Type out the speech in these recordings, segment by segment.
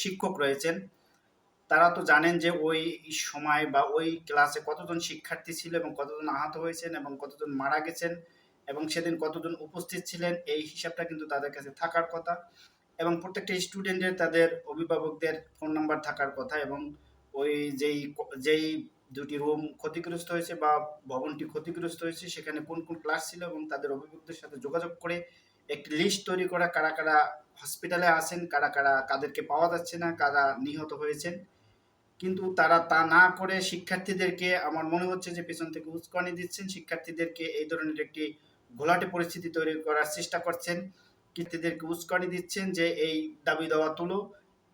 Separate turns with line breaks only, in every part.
শিক্ষক রয়েছেন। তারা তো জানেন যে ওই সময় বা ওই ক্লাসে কতজন শিক্ষার্থী ছিল এবং কতজন আহত হয়েছেন এবং কতজন মারা গেছেন এবং সেদিন কতজন উপস্থিত ছিলেন, এই হিসাবটা কিন্তু তাদের কাছে থাকার কথা এবং প্রত্যেকটা স্টুডেন্টের তাদের অভিভাবকদের ফোন নাম্বার থাকার কথা এবং ওই যেই যেই দুটি রুম ক্ষতিগ্রস্ত হয়েছে বা ভবনটি ক্ষতিগ্রস্ত হয়েছে সেখানে কোন কোন ক্লাস ছিল এবং তাদের অভিভাবকদের সাথে যোগাযোগ করে একটি লিস্ট তৈরি করা, কারা কারা হসপিটালে আছেন, কারা কারা কাদেরকে পাওয়া যাচ্ছে না, কারা নিহত হয়েছেন। কিন্তু তারা তা না করে শিক্ষার্থীদেরকে, আমার মনে হচ্ছে যে পেছন থেকে উস্কানি দিচ্ছেন, শিক্ষার্থীদেরকে এই ধরনের একটি ঘোলাটে পরিস্থিতি তৈরি করার চেষ্টা করছেন। শিক্ষার্থীদেরকে উস্কানি দিচ্ছেন যে এই দাবি দেওয়া তুলো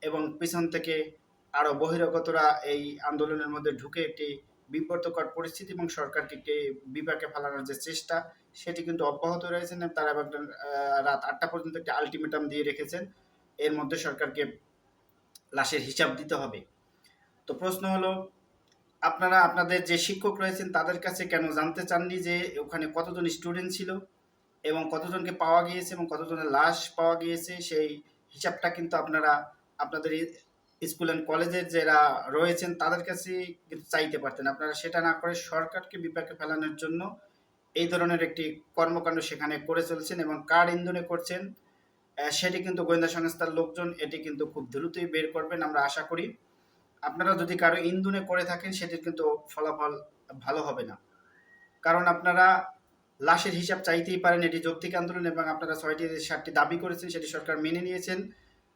এবং পেছন থেকে আরও বহিরাগতরা এই আন্দোলনের মধ্যে ঢুকে একটি বিব্রতকর পরিস্থিতি এবং সরকারকে একটি বিপাকে ফেলানোর যে চেষ্টা, সেটি কিন্তু অব্যাহত রয়েছেন তারা একজন রাত আটটা পর্যন্ত একটি আলটিমেটাম দিয়ে রেখেছেন। এর মধ্যে সরকারকে লাশের হিসাব দিতে হবে। তো প্রশ্ন হলো, আপনারা, আপনাদের যে শিক্ষক রয়েছেন, তাদের কাছে কেন জানতে চাননি যে ওখানে কতজন স্টুডেন্ট ছিল এবং কতজনকে পাওয়া গিয়েছে এবং কতজনের লাশ পাওয়া গিয়েছে? সেই হিসাবটা কিন্তু আপনারা, আপনাদের স্কুল অ্যান্ড কলেজের যারা রয়েছেন, তাদের কাছে কিন্তু চাইতে পারতেন। আপনারা সেটা না করে সরকারকে বিপাকে ফেলানোর জন্য এই ধরনের একটি কর্মকাণ্ড সেখানে করে চলছেন এবং কার ইন্ধনে করছেন সেটি কিন্তু গোয়েন্দা সংস্থার লোকজন এটি কিন্তু খুব দ্রুতই বের করবেন আমরা আশা করি। আপনারা যদি কারও ইন্ধনে করে থাকেন, সেটির কিন্তু ফলাফল ভালো হবে না। কারণ আপনারা লাশের হিসাব চাইতেই পারেন, এটি যৌক্তিক আন্দোলন এবং আপনারা ছয়টি সাতটি দাবি করেছেন, সেটি সরকার মেনে নিয়েছেন।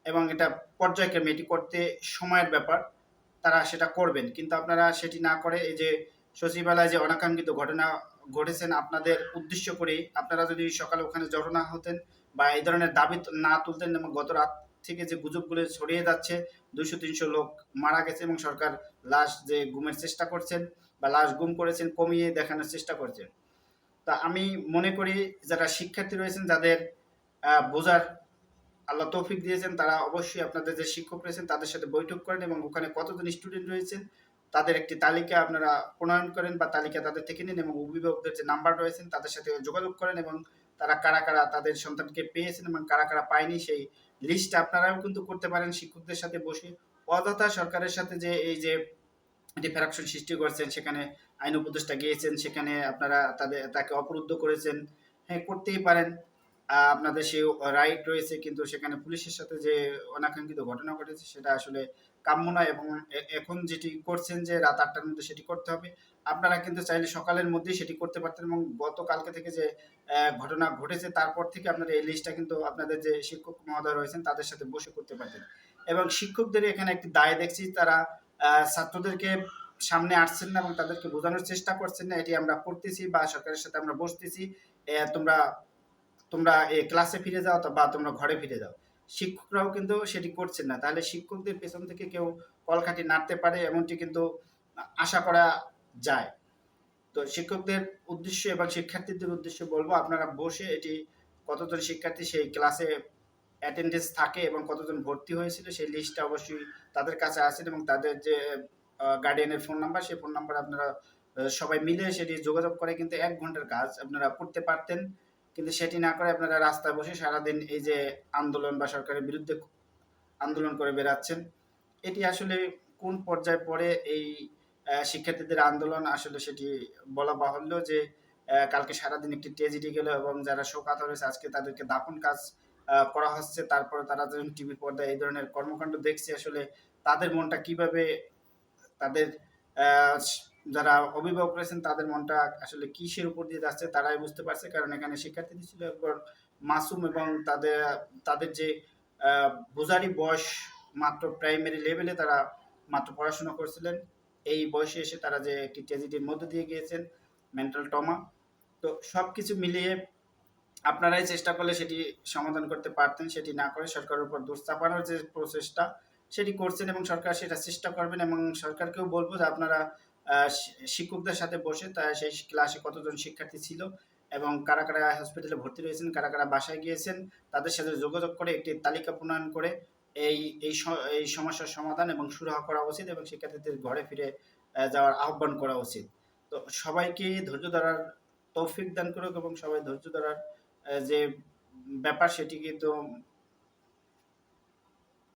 এবং এটা পর্যায়ক্রমে এটি করতে সময়ের ব্যাপার, তারা সেটা করবেন। কিন্তু আপনারা সেটি না করে এই যে সচিবালয়ে যে অনাকাঙ্ক্ষিত ঘটনা ঘটেছেন, আপনাদের উদ্দেশ্য করেই আপনারা যদি সকালে ওখানে জড়ো না হতেন বা এই ধরনের দাবি না তুলতেন এবং গত রাত থেকে যে গুজবগুলো ছড়িয়ে যাচ্ছে, দুইশো, তিনশো লোক মারা গেছে এবং সরকার লাশ যে গুমের চেষ্টা করছেন বা লাশ গুম করেছেন, কমিয়ে দেখানোর চেষ্টা করছেন। তা আমি মনে করি যারা শিক্ষার্থী রয়েছেন, যাদের বোঝার আল্লাহ তৌফিক দিয়েছেন, তারা অবশ্যই আপনাদের যে শিক্ষক রয়েছেন তাদের সাথে বৈঠক করেন এবং ওখানে কতজন স্টুডেন্ট রয়েছেন তাদের একটি তালিকা আপনারা প্রণয়ন করেন বা তালিকা তাদের থেকে নিন এবং অভিভাবকদের যে নাম্বার রয়েছেন তাদের সাথে যোগাযোগ করেন এবং তারা কারা কারা তাদের সন্তানকে পেয়েছেন এবং কারা কারা পায়নি সেই লিস্ট আপনারাও কিন্তু করতে পারেন শিক্ষকদের সাথে বসে। অযথা সরকারের সাথে যে এই যে ডিফারাকশন সৃষ্টি করছেন, সেখানে আইন উপদেষ্টা গিয়েছেন, সেখানে আপনারা তাদের, তাকে অবরুদ্ধ করেছেন হ্যাঁ করতেই পারেন। আপনাদের সেই রাইট রয়েছে, কিন্তু সেখানে পুলিশের সাথে যে অনাকাঙ্ক্ষিত ঘটনা ঘটেছে, সেটা আসলে কাম্য নয় এবং এখন যেটি করছেন যে রাত আটটার মধ্যে সেটি করতে হবে। আপনারা কিন্তু চাইলে সকালের মধ্যেই সেটি করতে পারতেন এবং গতকালকে থেকে যে ঘটনা ঘটেছে, তারপর থেকে আপনারা এই লিস্টটা কিন্তু আপনাদের যে শিক্ষক মহোদয় রয়েছেন, তাদের সাথে বসে করতে পারতেন। এবং শিক্ষকদের এখানে একটি দায় দেখছি, তারা ছাত্রদেরকে সামনে আসছেন না এবং তাদেরকে বোঝানোর চেষ্টা করছেন না, এটি আমরা করতেছি বা সরকারের সাথে আমরা বসতেছি তোমরা তোমরা ক্লাসে ফিরে যাও বা তোমরা ঘরে ফিরে যাও। শিক্ষকরাও কিন্তু সেটি করছেন না। তাহলে শিক্ষকদের পেছন থেকে কেউ কলকাঠি নাড়তে পারে এমনটি কিন্তু আশা করা যায়। তো শিক্ষকদের উদ্দেশ্য এবং শিক্ষার্থীদের উদ্দেশ্য বলব, আপনারা বসে এটি কতজন শিক্ষার্থী সেই ক্লাসে অ্যাটেন্ডেন্স থাকে এবং কতজন ভর্তি হয়েছিল সেই লিস্টটা অবশ্যই তাদের কাছে আছেন এবং তাদের যে গার্ডিয়ানের ফোন নাম্বার সেই ফোন নাম্বার আপনারা সবাই মিলে সেটি যোগাযোগ করে কিন্তু এক ঘণ্টার কাজ আপনারা করতে পারতেন। কিন্তু সেটি না করে আপনারা রাস্তায় বসে সারাদিন এই যে আন্দোলন বা সরকারের বিরুদ্ধে আন্দোলন করে বেড়াচ্ছেন, এটি আসলে কোন পর্যায়ে পড়ে এই শিক্ষার্থীদের আন্দোলন? আসলে সেটি বলা বাহুল্য যে কালকে সারাদিন একটি ট্রেজেডি গেল এবং যারা শোকাত হয়েছে, আজকে তাদেরকে দাফন কাজ করা হচ্ছে। তারপরে তারা যখন টিভি পর্দায় এই ধরনের কর্মকাণ্ড দেখছে, আসলে তাদের মনটা কীভাবে তাদের যারা অভিভাবক রয়েছেন তাদের মনটা আসলে কিসের উপর দিয়ে যাচ্ছে তারাই বুঝতে পারছে। কারণ এখানে শিক্ষার্থী ছিল একবার মাসুম এবং তাদের তাদের যে আহ, বোঝারই বয়স মাত্র প্রাইমারি লেভেলে তারা মাত্র পড়াশোনা করছিলেন। এই বয়সে এসে তারা যে একটি ট্রেজেডির মধ্যে দিয়ে গিয়েছেন মেন্টাল টমা তো সব কিছু মিলিয়ে আপনারাই চেষ্টা করলে সেটি সমাধান করতে পারতেন সেটি না করে সরকারের উপর দোষ চাপানোর যে প্রচেষ্টা সেটি করছেন এবং সরকার সেটা চেষ্টা করবেন এবং সরকারকেও বলব যে আপনারা শিক্ষকদের সাথে বসে তা সেই ক্লাসে কতজন শিক্ষার্থী ছিল এবং কারা কারা হসপিটালে ভর্তি রয়েছেন, কারা কারা বাসায় গিয়েছেন, তাদের সাথে যোগাযোগ করে একটি তালিকা প্রণয়ন করে এই এই এই সমস্যার সমাধান এবং সুরাহা করা উচিত এবং শিক্ষার্থীদের ঘরে ফিরে যাওয়ার আহ্বান করা উচিত। তো সবাইকে ধৈর্য ধরার তৌফিক দান করুক এবং সবাই ধৈর্য ধরার যে ব্যাপার সেটি কিন্তু